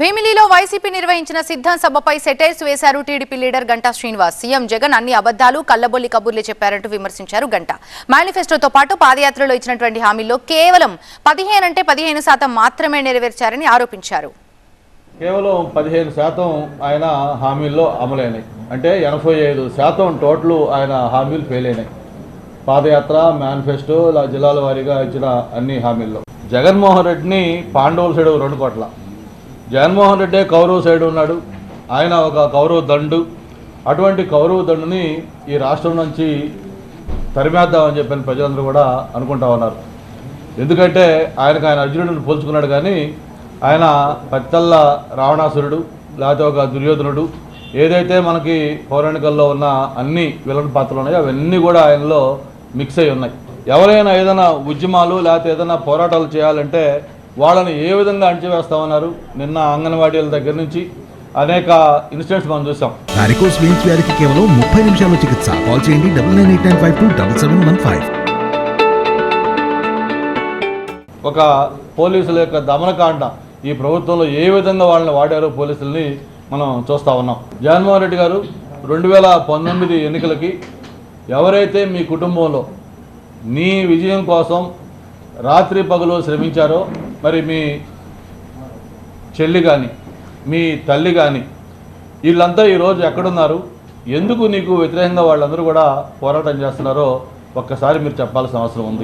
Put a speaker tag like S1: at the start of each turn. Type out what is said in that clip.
S1: భీమిలిలో YCP నిర్వహించిన సిద్ధం సభపై satires వేశారు TDP leader Ganta Srinivas. CM Jagan అన్ని అబద్దాలు కల్లబొల్లి కబుర్లే చెప్పారంటూ విమర్శించారు గంట. మేనిఫెస్టోతో పాటు పాదయాత్రలో ఇచ్చినటువంటి హామీల్లో కేవలం పదిహేను అంటే పదిహేను శాతం మాత్రమే నెరవేర్చారని ఆరోపించారు.
S2: కేవలం పదిహేను శాతం ఆయన హామీల్లో అమలైనాయి. అంటే ఎనభై ఐదు శాతం టోటల్ ఆయన హామీలు ఫెయిల్ అయినాయి పాదయాత్ర మేనిఫెస్టో ఇలా జిల్లాల వారీగా ఇచ్చిన అన్ని హామీల్లో. జగన్మోహన్ రెడ్డిని పాండవుల సైడ్ రెండు కోట్ల. జగన్మోహన్ రెడ్డే కౌరవ సైడ్ ఉన్నాడు. ఆయన ఒక కౌరవ దండు. అటువంటి కౌరవ దండుని ఈ రాష్ట్రం నుంచి తరిమేద్దామని చెప్పిన ప్రజలందరూ కూడా అనుకుంటా ఉన్నారు. ఎందుకంటే ఆయనకు ఆయన అర్జునుడిని పోల్చుకున్నాడు కానీ ఆయన పత్తల్ల రావణాసురుడు లేకపోతే ఒక దుర్యోధనుడు. ఏదైతే మనకి పౌరాణికల్లో ఉన్న అన్ని విలన్ పాత్రలు ఉన్నాయో అవన్నీ కూడా ఆయనలో మిక్స్ అయి ఉన్నాయి. ఎవరైనా ఏదైనా ఉద్యమాలు లేకపోతే ఏదైనా పోరాటాలు చేయాలంటే వాళ్ళని ఏ విధంగా అణచివేస్తామన్నారు? నిన్న అంగన్వాడీల దగ్గర నుంచి అనేక ఇన్సిడెంట్స్ మనం చూసాం.
S3: వారికోస్ వెయిన్స్ వ్యాధికి కేవలం ముప్పై నిమిషాల్లో చికిత్స. కాల్ చేయండి double nine eight nine five two double seven one five.
S2: ఒక పోలీసుల యొక్క దమనకాండ. ఈ ప్రభుత్వంలో ఏ విధంగా వాళ్ళని వాడారో పోలీసుల్ని మనం చూస్తూ ఉన్నాం. జగన్మోహన్ రెడ్డి గారు రెండు వేల పంతొమ్మిది ఎన్నికలకి ఎవరైతే మీ కుటుంబంలో నీ విజయం కోసం రాత్రి పగలు శ్రమించారో మరి మీ చెల్లి కానీ మీ తల్లి కానీ వీళ్ళంతా ఈరోజు ఎక్కడున్నారు? ఎందుకు నీకు వ్యతిరేకంగా వాళ్ళందరూ కూడా పోరాటం చేస్తున్నారో ఒక్కసారి మీరు చెప్పాల్సిన అవసరం ఉంది.